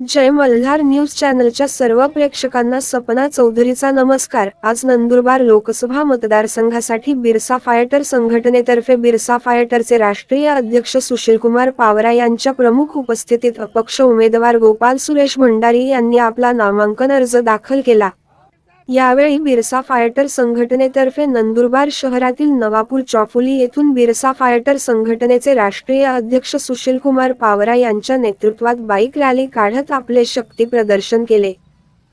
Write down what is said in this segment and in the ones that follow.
जय Malhar news चॅनलच्या सर्व प्रेक्षकांना सपना चौधरीचा नमस्कार. आज नंदुरबार लोकसभा मतदारसंघासाठी बिरसा फायटर संघटनेतर्फे बिरसा फायटरचे राष्ट्रीय अध्यक्ष सुशीलकुमार पावरा यांच्या प्रमुख उपस्थितीत अपक्ष उमेदवार गोपाल सुरेश भंडारी यांनी आपला नामांकन अर्ज दाखल केला. यावेळी बिरसा फायटर संघटनेतर्फे नंदुरबार शहरातील नवापूर चौफुली येथून बिरसा फायटर संघटनेचे राष्ट्रीय अध्यक्ष सुशीलकुमार पावरा यांच्या नेतृत्वात बाईक रॅली काढत आपले शक्ती प्रदर्शन केले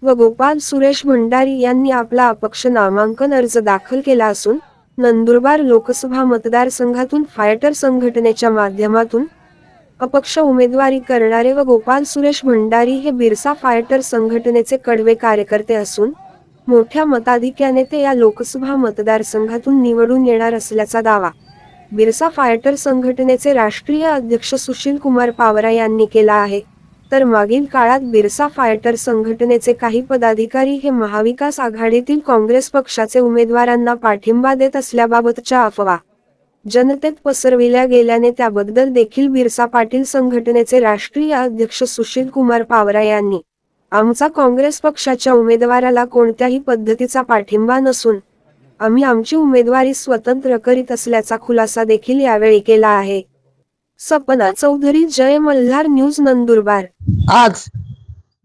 व गोपाल सुरेश भंडारी यांनी आपला अपक्ष नामांकन अर्ज दाखल केला असून नंदुरबार लोकसभा मतदारसंघातून फायटर संघटनेच्या माध्यमातून अपक्ष उमेदवारी करणारे व गोपाल सुरेश भंडारी हे बिरसा फायटर संघटनेचे कडवे कार्यकर्ते असून मोठ्या मताधिक्याने ते या लोकसभा मतदारसंघातून निवडून येणार असल्याचा दावा. बिरसा फायटर संघटनेचे राष्ट्रीय अध्यक्ष सुशील कुमार पावरा यांनी केला आहे. तर मागील काळात बिरसा फायटर संघटनेचे काही पदाधिकारी हे महाविकास आघाडीतील काँग्रेस पक्षाचे उमेदवारांना पाठिंबा देत असल्याबाबतच्या अफवा. जनतेत पसरविल्या गेल्याने त्याबद्दल देखील बिरसा पाटील संघटनेचे राष्ट्रीय अध्यक्ष सुशील कुमार पावरा यांनी आमचा काँग्रेस पक्षाच्या उमेदवाराला कोणत्याही पद्धतीचा पाठिंबा नसून आम्ही आमची उमेदवारी स्वतंत्र करीत असल्याचा खुलासा देखील यावेळी केला आहे. सपना चौधरी जय मल्हार न्यूज नंदुरबार. आज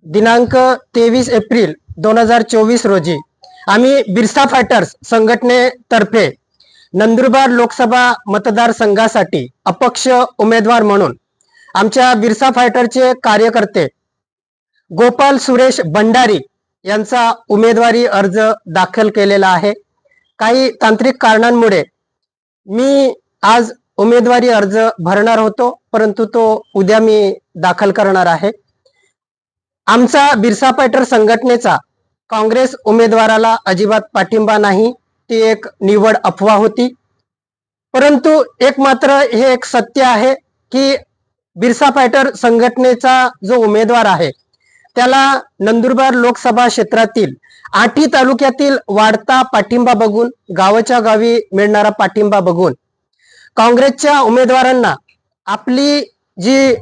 दिनांक तेवीस एप्रिल दोन हजार चोवीस रोजी आम्ही बिरसा फायटर्स संघटनेतर्फे नंदुरबार लोकसभा मतदारसंघासाठी अपक्ष उमेदवार म्हणून आमच्या बिरसा फायटरचे कार्यकर्ते गोपाल सुरेश भंडारी यांचा उमेदवारी अर्ज दाखल केलेला आहे. काही तांत्रिक कारणांमुळे मी आज उमेदवारी अर्ज भरणार होतो परंतु तो उद्या मी दाखल करणार आहे. आमचा बिरसा फायटर संघटनेचा काँग्रेस उमेदवाराला अजिबात पाठिंबा नाही ती एक निवड अफवा होती. परंतु एक मात्र हे एक सत्य आहे की बिरसा फायटर संघटनेचा जो उमेदवार आहे त्याला नंदुरबार लोकसभा क्षेत्रातील आठी तालुक्यातील वाढता पाठिंबा बघून गावाच्या गावी मिळणारा पाठिंबा बघून काँग्रेसच्या उमेदवारांना आपली जी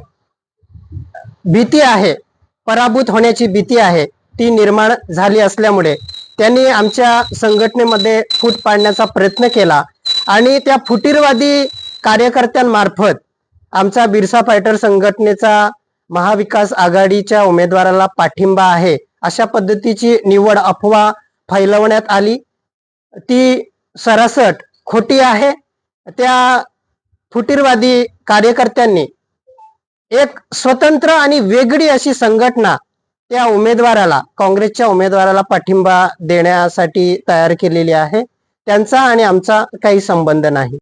भीती आहे पराभूत होण्याची भीती आहे ती निर्माण झाली असल्यामुळे त्यांनी आमच्या संघटनेमध्ये फूट पाडण्याचा प्रयत्न केला आणि त्या फुटीरवादी कार्यकर्त्यांमार्फत आमचा बिरसा फायटर संघटनेचा महाविकास आघाडीच्या उमेदवाराला पाठिंबा आहे अशा पद्धतीची निवड अफवा फैलवण्यात आली. ती सरासट खोटी आहे. त्या फुटीरवादी कार्यकर्त्यांनी एक स्वतंत्र आणि वेगळी अशी संघटना त्या उमेदवाराला काँग्रेसच्या उमेदवाराला पाठिंबा देण्यासाठी तयार केलेली आहे. त्यांचा आणि आमचा काही संबंध नाही.